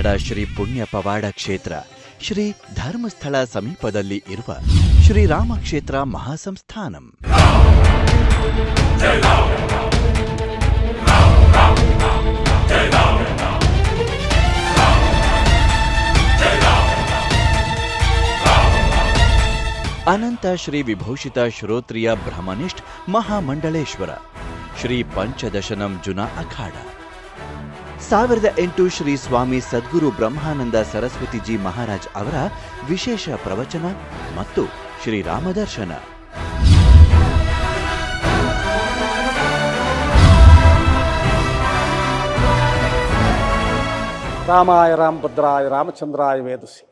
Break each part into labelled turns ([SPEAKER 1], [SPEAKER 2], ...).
[SPEAKER 1] ಶ್ರೀ ಪುಣ್ಯ ಪವಾಡ ಕ್ಷೇತ್ರ, ಶ್ರೀ ಧರ್ಮಸ್ಥಳ ಸಮೀಪದಲ್ಲಿ ಇರುವ ಶ್ರೀರಾಮ ಕ್ಷೇತ್ರ ಮಹಾಸಂಸ್ಥಾನಂ. ಅನಂತ ಶ್ರೀ ವಿಭೂಷಿತ ಶ್ರೋತ್ರಿಯ ಬ್ರಹ್ಮನಿಷ್ಠ ಮಹಾಮಂಡಳೇಶ್ವರ ಶ್ರೀ ಪಂಚದಶನಂ ಜುನ ಅಖಾಡ. ಸಾವಿರದ ಎಂಟು ಶ್ರೀ ಸ್ವಾಮಿ ಸದ್ಗುರು ಬ್ರಹ್ಮಾನಂದ ಸರಸ್ವತಿಜಿ ಮಹಾರಾಜ್ ಅವರ ವಿಶೇಷ ಪ್ರವಚನ ಮತ್ತು ಶ್ರೀರಾಮ ದರ್ಶನ
[SPEAKER 2] ರಾಮಾಯ ಭದ್ರಾಯ ರಾಮಚಂದ್ರಾಯ ವೇದಸಿ.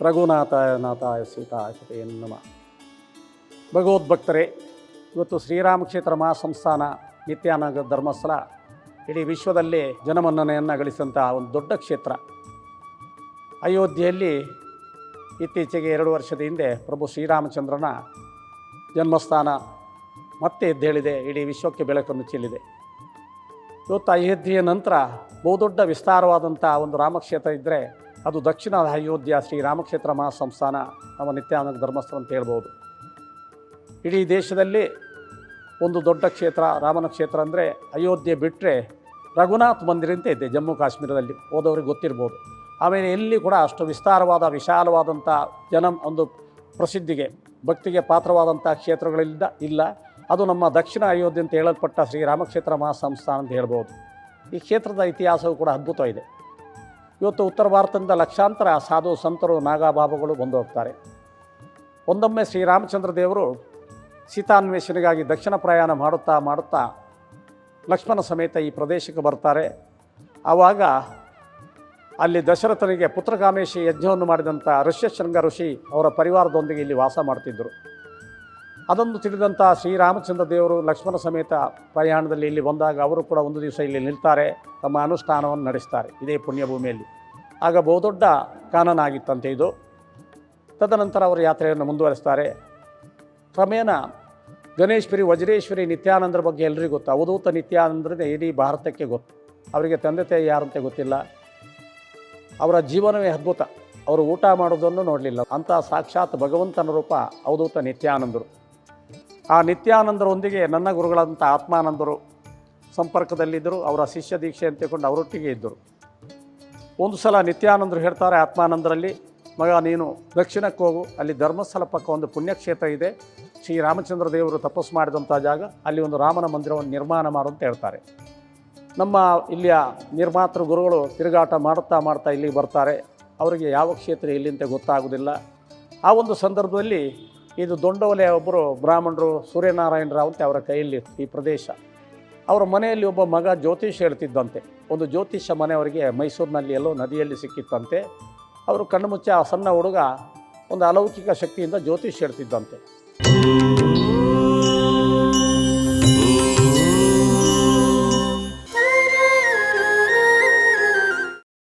[SPEAKER 2] ರಘುನಾಥಾಯ ನಾಥಾಯ ಸೀತಾಯ ನಮ. ಭಗವದ್ಭಕ್ತರೇ, ಇವತ್ತು ಶ್ರೀರಾಮಕ್ಷೇತ್ರ ಮಹಾಸಂಸ್ಥಾನ ನಿತ್ಯಾನಂದ ಧರ್ಮಸ್ಥಳ ಇಡೀ ವಿಶ್ವದಲ್ಲಿ ಜನಮನ್ನಣೆಯನ್ನು ಗಳಿಸಿದಂಥ ಒಂದು ದೊಡ್ಡ ಕ್ಷೇತ್ರ. ಅಯೋಧ್ಯೆಯಲ್ಲಿ ಇತ್ತೀಚೆಗೆ ಎರಡು ವರ್ಷದ ಹಿಂದೆ ಪ್ರಭು ಶ್ರೀರಾಮಚಂದ್ರನ ಜನ್ಮಸ್ಥಾನ ಮತ್ತೆ ಎದ್ದೇಳಿದೆ. ಇಡೀ ವಿಶ್ವಕ್ಕೆ ಬೆಳಕನ್ನು ಚೆಲ್ಲಿದೆ ಇವತ್ತು ಅಯೋಧ್ಯೆಯ ನಂತರ ಬಹುದೊಡ್ಡ ವಿಸ್ತಾರವಾದಂಥ ಒಂದು ರಾಮಕ್ಷೇತ್ರ ಇದ್ದರೆ ಅದು ದಕ್ಷಿಣ ಅಯೋಧ್ಯ ಶ್ರೀ ರಾಮಕ್ಷೇತ್ರ ಮಹಾಸಂಸ್ಥಾನ ನಮ್ಮ ನಿತ್ಯಾನಂದ ಧರ್ಮಸ್ಥಳ ಅಂತ ಹೇಳ್ಬೋದು. ಇಡೀ ದೇಶದಲ್ಲಿ ಒಂದು ದೊಡ್ಡ ಕ್ಷೇತ್ರ, ರಾಮನ ಕ್ಷೇತ್ರ ಅಂದರೆ ಅಯೋಧ್ಯೆ ಬಿಟ್ಟರೆ ರಘುನಾಥ್ ಮಂದಿರ ಅಂತ ಇದೆ ಜಮ್ಮು ಕಾಶ್ಮೀರದಲ್ಲಿ, ಹೋದವ್ರಿಗೆ ಗೊತ್ತಿರ್ಬೋದು. ಆಮೇಲೆ ಎಲ್ಲಿ ಕೂಡ ಅಷ್ಟು ವಿಸ್ತಾರವಾದ, ವಿಶಾಲವಾದಂಥ ಜನ ಒಂದು ಪ್ರಸಿದ್ಧಿಗೆ, ಭಕ್ತಿಗೆ ಪಾತ್ರವಾದಂಥ ಕ್ಷೇತ್ರಗಳಿಂದ ಇಲ್ಲ. ಅದು ನಮ್ಮ ದಕ್ಷಿಣ ಅಯೋಧ್ಯೆ ಅಂತ ಹೇಳಲ್ಪಟ್ಟ ಶ್ರೀ ರಾಮಕ್ಷೇತ್ರ ಮಹಾಸಂಸ್ಥಾನ ಅಂತ ಹೇಳ್ಬೋದು. ಈ ಕ್ಷೇತ್ರದ ಇತಿಹಾಸವು ಕೂಡ ಅದ್ಭುತ ಇದೆ ಇವತ್ತು ಉತ್ತರ ಭಾರತದಿಂದ ಲಕ್ಷಾಂತರ ಸಾಧು ಸಂತರು ನಾಗಾಬಾಬುಗಳು ಬಂದು ಹೋಗ್ತಾರೆ. ಒಂದೊಮ್ಮೆ ಶ್ರೀರಾಮಚಂದ್ರ ದೇವರು ಸೀತಾನ್ವೇಷಣೆಗಾಗಿ ದಕ್ಷಿಣ ಪ್ರಯಾಣ ಮಾಡುತ್ತಾ ಮಾಡುತ್ತಾ ಲಕ್ಷ್ಮಣ ಸಮೇತ ಈ ಪ್ರದೇಶಕ್ಕೆ ಬರ್ತಾರೆ. ಆವಾಗ ಅಲ್ಲಿ ದಶರಥನಿಗೆ ಪುತ್ರಕಾಮೇಶಿ ಯಜ್ಞವನ್ನು ಮಾಡಿದಂಥ ಋಷ್ಯಶೃಂಗ ಋಷಿ ಅವರ ಪರಿವಾರದೊಂದಿಗೆ ಇಲ್ಲಿ ವಾಸ ಮಾಡ್ತಿದ್ದರು ಅದೊಂದು ತಿಳಿದಂಥ ಶ್ರೀರಾಮಚಂದ್ರ ದೇವರು ಲಕ್ಷ್ಮಣ ಸಮೇತ ಪ್ರಯಾಣದಲ್ಲಿ ಇಲ್ಲಿ ಬಂದಾಗ ಅವರು ಕೂಡ ಒಂದು ದಿವಸ ಇಲ್ಲಿ ನಿಲ್ತಾರೆ, ತಮ್ಮ ಅನುಷ್ಠಾನವನ್ನು ನಡೆಸ್ತಾರೆ ಇದೇ ಪುಣ್ಯಭೂಮಿಯಲ್ಲಿ. ಆಗ ಬಹುದೊಡ್ಡ ಕಾನನ ಆಗಿತ್ತಂತೆ ಇದು. ತದನಂತರ ಅವರು ಯಾತ್ರೆಯನ್ನು ಮುಂದುವರೆಸ್ತಾರೆ. ಕ್ರಮೇಣ ಗಣೇಶ್ವರಿ ವಜ್ರೇಶ್ವರಿ, ನಿತ್ಯಾನಂದರ ಬಗ್ಗೆ ಎಲ್ಲರಿಗೂ ಗೊತ್ತು. ಅವಧೂತ ನಿತ್ಯಾನಂದರೇ ಇಡೀ ಭಾರತಕ್ಕೆ ಗೊತ್ತು. ಅವರಿಗೆ ತಂದೆ ತಾಯಿ ಯಾರಂತ ಗೊತ್ತಿಲ್ಲ. ಅವರ ಜೀವನವೇ ಅದ್ಭುತ. ಅವರು ಊಟ ಮಾಡೋದನ್ನು ನೋಡಲಿಲ್ಲ. ಅಂತ ಸಾಕ್ಷಾತ್ ಭಗವಂತನ ರೂಪ ಅವಧೂತ ನಿತ್ಯಾನಂದರು. ಆ ನಿತ್ಯಾನಂದರೊಂದಿಗೆ ನನ್ನ ಗುರುಗಳಂಥ ಆತ್ಮಾನಂದರು ಸಂಪರ್ಕದಲ್ಲಿದ್ದರು. ಅವರ ಶಿಷ್ಯ ದೀಕ್ಷೆ ಅಂತ ತಿಳ್ಕೊಂಡು ಅವರೊಟ್ಟಿಗೆ ಇದ್ದರು. ಒಂದು ಸಲ ನಿತ್ಯಾನಂದರು ಹೇಳ್ತಾರೆ ಆತ್ಮಾನಂದರಲ್ಲಿ, ಮಗ, ನೀನು ದಕ್ಷಿಣಕ್ಕೆ ಹೋಗು. ಅಲ್ಲಿ ಧರ್ಮಸ್ಥಳ ಪಕ್ಕ ಒಂದು ಪುಣ್ಯಕ್ಷೇತ್ರ ಇದೆ. ಶ್ರೀ ರಾಮಚಂದ್ರ ದೇವರು ತಪಸ್ಸು ಮಾಡಿದಂಥ ಜಾಗ, ಅಲ್ಲಿ ಒಂದು ರಾಮನ ಮಂದಿರವನ್ನು ನಿರ್ಮಾಣ ಮಾಡು ಅಂತ ಹೇಳ್ತಾರೆ. ನಮ್ಮ ಇಲ್ಲಿಯ ನಿರ್ಮಾತೃ ಗುರುಗಳು ತಿರುಗಾಟ ಮಾಡುತ್ತಾ ಮಾಡ್ತಾ ಇಲ್ಲಿಗೆ ಬರ್ತಾರೆ. ಅವರಿಗೆ ಯಾವ ಕ್ಷೇತ್ರ ಇಲ್ಲಿಂತ ಗೊತ್ತಾಗೋದಿಲ್ಲ. ಆ ಒಂದು ಸಂದರ್ಭದಲ್ಲಿ ಇದು ದೊಂಡವಲೆ ಒಬ್ಬರು ಬ್ರಾಹ್ಮಣರು ಸೂರ್ಯನಾರಾಯಣರಾವ್ ಅಂತ ಅವರ ಕೈಯಲ್ಲಿ ಈ ಪ್ರದೇಶ. ಅವರ ಮನೆಯಲ್ಲಿ ಒಬ್ಬ ಮಗ ಜ್ಯೋತಿಷ್ ಹೇಳ್ತಿದ್ದಂತೆ. ಒಂದು ಜ್ಯೋತಿಷ್ಯ ಮನೆ ಅವರಿಗೆ ಮೈಸೂರಿನಲ್ಲಿ ಎಲ್ಲೋ ನದಿಯಲ್ಲಿ ಸಿಕ್ಕಿತ್ತಂತೆ. ಅವರು ಕಣ್ಣು ಮುಚ್ಚಿ ಆ ಸಣ್ಣ ಹುಡುಗ ಒಂದು ಅಲೌಕಿಕ ಶಕ್ತಿಯಿಂದ ಜ್ಯೋತಿಷ್ ಹೇಳ್ತಿದ್ದಂತೆ. Ooh.